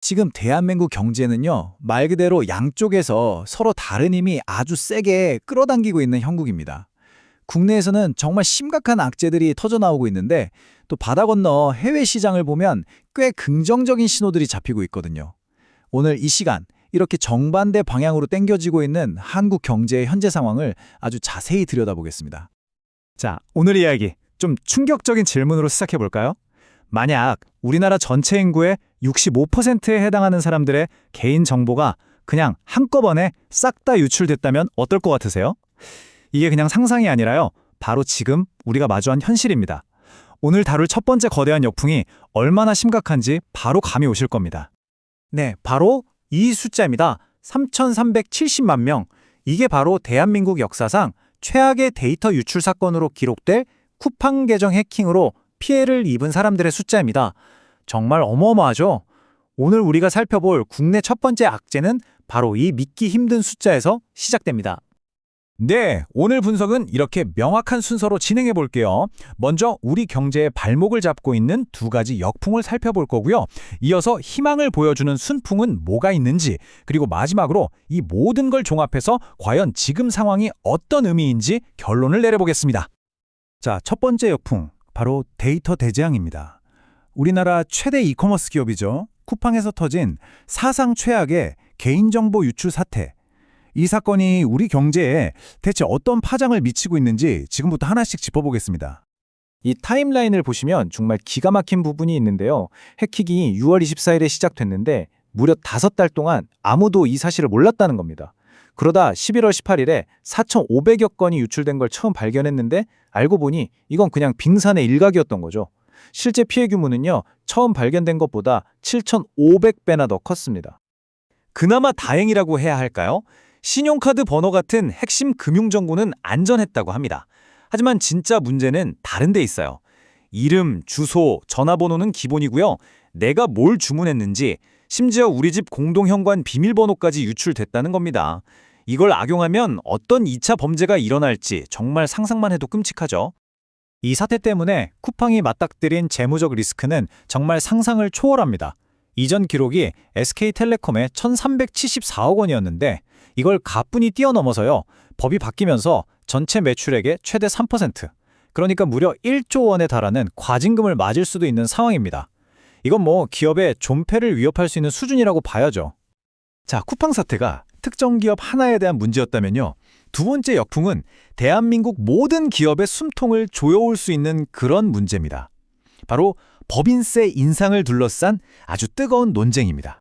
지금 대한민국 경제는요, 말 그대로 양쪽에서 서로 다른 힘이 아주 세게 끌어당기고 있는 형국입니다. 국내에서는 정말 심각한 악재들이 터져나오고 있는데 또 바다 건너 해외 시장을 보면 꽤 긍정적인 신호들이 잡히고 있거든요. 오늘 이 시간 이렇게 정반대 방향으로 땡겨지고 있는 한국 경제의 현재 상황을 아주 자세히 들여다보겠습니다. 자, 오늘 이야기 좀 충격적인 질문으로 시작해 볼까요? 만약 우리나라 전체 인구의 65%에 해당하는 사람들의 개인 정보가 그냥 한꺼번에 싹 다 유출됐다면 어떨 것 같으세요? 이게 그냥 상상이 아니라요. 바로 지금 우리가 마주한 현실입니다. 오늘 다룰 첫 번째 거대한 역풍이 얼마나 심각한지 바로 감이 오실 겁니다. 네, 바로 이 숫자입니다. 3,370만 명. 이게 바로 대한민국 역사상 최악의 데이터 유출 사건으로 기록될 쿠팡 계정 해킹으로 피해를 입은 사람들의 숫자입니다. 정말 어마어마하죠? 오늘 우리가 살펴볼 국내 첫 번째 악재는 바로 이 믿기 힘든 숫자에서 시작됩니다. 네, 오늘 분석은 이렇게 명확한 순서로 진행해 볼게요. 먼저 우리 경제의 발목을 잡고 있는 두 가지 역풍을 살펴볼 거고요. 이어서 희망을 보여주는 순풍은 뭐가 있는지, 그리고 마지막으로 이 모든 걸 종합해서 과연 지금 상황이 어떤 의미인지 결론을 내려보겠습니다. 자, 첫 번째 역풍, 바로 데이터 대재앙입니다. 우리나라 최대 이커머스 기업이죠. 쿠팡에서 터진 사상 최악의 개인정보 유출 사태. 이 사건이 우리 경제에 대체 어떤 파장을 미치고 있는지 지금부터 하나씩 짚어보겠습니다. 이 타임라인을 보시면 정말 기가 막힌 부분이 있는데요. 해킹이 6월 24일에 시작됐는데 무려 5달 동안 아무도 이 사실을 몰랐다는 겁니다. 그러다 11월 18일에 4,500여 건이 유출된 걸 처음 발견했는데 알고 보니 이건 그냥 빙산의 일각이었던 거죠. 실제 피해 규모는요. 처음 발견된 것보다 7,500배나 더 컸습니다. 그나마 다행이라고 해야 할까요? 신용카드 번호 같은 핵심 금융정보는 안전했다고 합니다. 하지만 진짜 문제는 다른 데 있어요. 이름, 주소, 전화번호는 기본이고요. 내가 뭘 주문했는지, 심지어 우리 집 공동현관 비밀번호까지 유출됐다는 겁니다. 이걸 악용하면 어떤 2차 범죄가 일어날지 정말 상상만 해도 끔찍하죠. 이 사태 때문에 쿠팡이 맞닥뜨린 재무적 리스크는 정말 상상을 초월합니다. 이전 기록이 SK텔레콤의 1374억 원이었는데 이걸 가뿐히 뛰어넘어서요. 법이 바뀌면서 전체 매출액의 최대 3%, 그러니까 무려 1조 원에 달하는 과징금을 맞을 수도 있는 상황입니다. 이건 뭐 기업의 존폐를 위협할 수 있는 수준이라고 봐야죠. 자, 쿠팡 사태가 특정 기업 하나에 대한 문제였다면요. 두 번째 역풍은 대한민국 모든 기업의 숨통을 조여올 수 있는 그런 문제입니다. 바로 법인세 인상을 둘러싼 아주 뜨거운 논쟁입니다.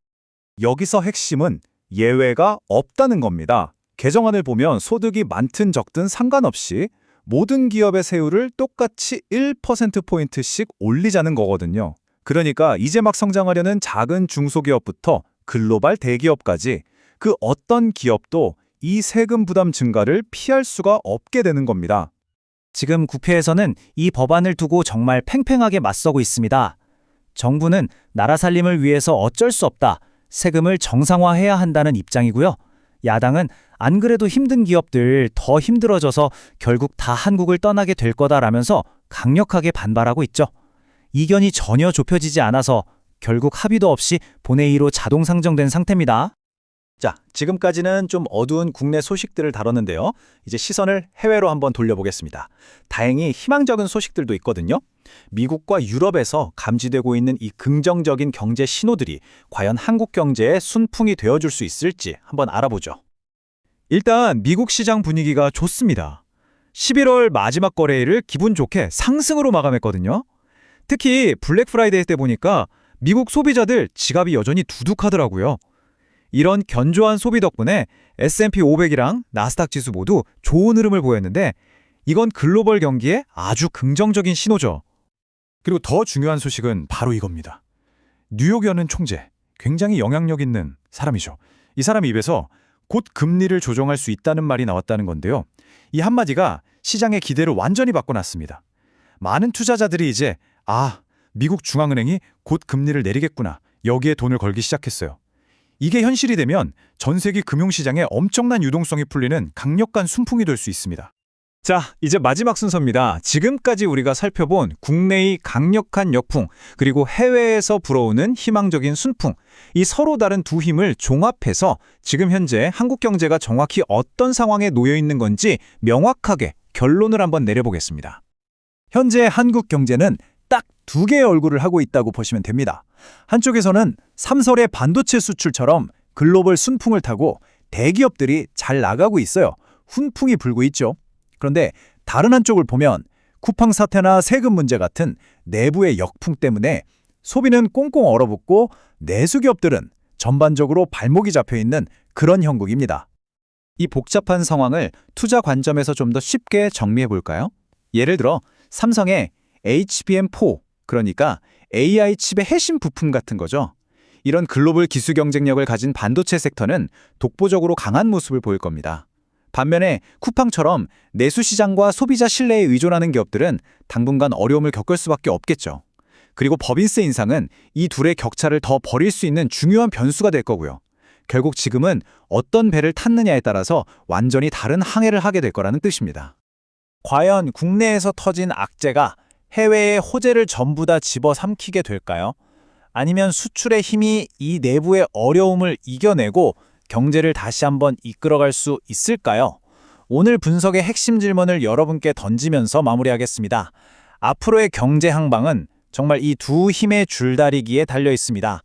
여기서 핵심은 예외가 없다는 겁니다. 개정안을 보면 소득이 많든 적든 상관없이 모든 기업의 세율을 똑같이 1%포인트씩 올리자는 거거든요. 그러니까 이제 막 성장하려는 작은 중소기업부터 글로벌 대기업까지 그 어떤 기업도 이 세금 부담 증가를 피할 수가 없게 되는 겁니다. 지금 국회에서는 이 법안을 두고 정말 팽팽하게 맞서고 있습니다. 정부는 나라 살림을 위해서 어쩔 수 없다. 세금을 정상화해야 한다는 입장이고요. 야당은 안 그래도 힘든 기업들 더 힘들어져서 결국 다 한국을 떠나게 될 거다라면서 강력하게 반발하고 있죠. 이견이 전혀 좁혀지지 않아서 결국 합의도 없이 본회의로 자동 상정된 상태입니다. 자, 지금까지는 좀 어두운 국내 소식들을 다뤘는데요. 이제 시선을 해외로 한번 돌려보겠습니다. 다행히 희망적인 소식들도 있거든요. 미국과 유럽에서 감지되고 있는 이 긍정적인 경제 신호들이 과연 한국 경제의 순풍이 되어줄 수 있을지 한번 알아보죠. 일단 미국 시장 분위기가 좋습니다. 11월 마지막 거래일을 기분 좋게 상승으로 마감했거든요. 특히 블랙 프라이데이 때 보니까 미국 소비자들 지갑이 여전히 두둑하더라고요. 이런 견조한 소비 덕분에 S&P 500이랑 나스닥 지수 모두 좋은 흐름을 보였는데 이건 글로벌 경기에 아주 긍정적인 신호죠. 그리고 더 중요한 소식은 바로 이겁니다. 뉴욕 연은 총재, 굉장히 영향력 있는 사람이죠. 이 사람 입에서 곧 금리를 조정할 수 있다는 말이 나왔다는 건데요. 이 한마디가 시장의 기대를 완전히 바꿔놨습니다. 많은 투자자들이 이제 아, 미국 중앙은행이 곧 금리를 내리겠구나. 여기에 돈을 걸기 시작했어요. 이게 현실이 되면 전 세계 금융시장에 엄청난 유동성이 풀리는 강력한 순풍이 될 수 있습니다. 자, 이제 마지막 순서입니다. 지금까지 우리가 살펴본 국내의 강력한 역풍, 그리고 해외에서 불어오는 희망적인 순풍, 이 서로 다른 두 힘을 종합해서 지금 현재 한국 경제가 정확히 어떤 상황에 놓여 있는 건지 명확하게 결론을 한번 내려보겠습니다. 현재 한국 경제는 딱 두 개의 얼굴을 하고 있다고 보시면 됩니다. 한쪽에서는 삼설의 반도체 수출처럼 글로벌 순풍을 타고 대기업들이 잘 나가고 있어요. 훈풍이 불고 있죠. 그런데 다른 한쪽을 보면 쿠팡 사태나 세금 문제 같은 내부의 역풍 때문에 소비는 꽁꽁 얼어붙고 내수기업들은 전반적으로 발목이 잡혀 있는 그런 형국입니다. 이 복잡한 상황을 투자 관점에서 좀 더 쉽게 정리해 볼까요? 예를 들어 삼성의 HBM4, 그러니까 AI 칩의 핵심 부품 같은 거죠. 이런 글로벌 기술 경쟁력을 가진 반도체 섹터는 독보적으로 강한 모습을 보일 겁니다. 반면에 쿠팡처럼 내수 시장과 소비자 신뢰에 의존하는 기업들은 당분간 어려움을 겪을 수밖에 없겠죠. 그리고 법인세 인상은 이 둘의 격차를 더 벌일 수 있는 중요한 변수가 될 거고요. 결국 지금은 어떤 배를 탔느냐에 따라서 완전히 다른 항해를 하게 될 거라는 뜻입니다. 과연 국내에서 터진 악재가 해외의 호재를 전부 다 집어삼키게 될까요? 아니면 수출의 힘이 이 내부의 어려움을 이겨내고 경제를 다시 한번 이끌어갈 수 있을까요? 오늘 분석의 핵심 질문을 여러분께 던지면서 마무리하겠습니다. 앞으로의 경제 항방은 정말 이 두 힘의 줄다리기에 달려 있습니다.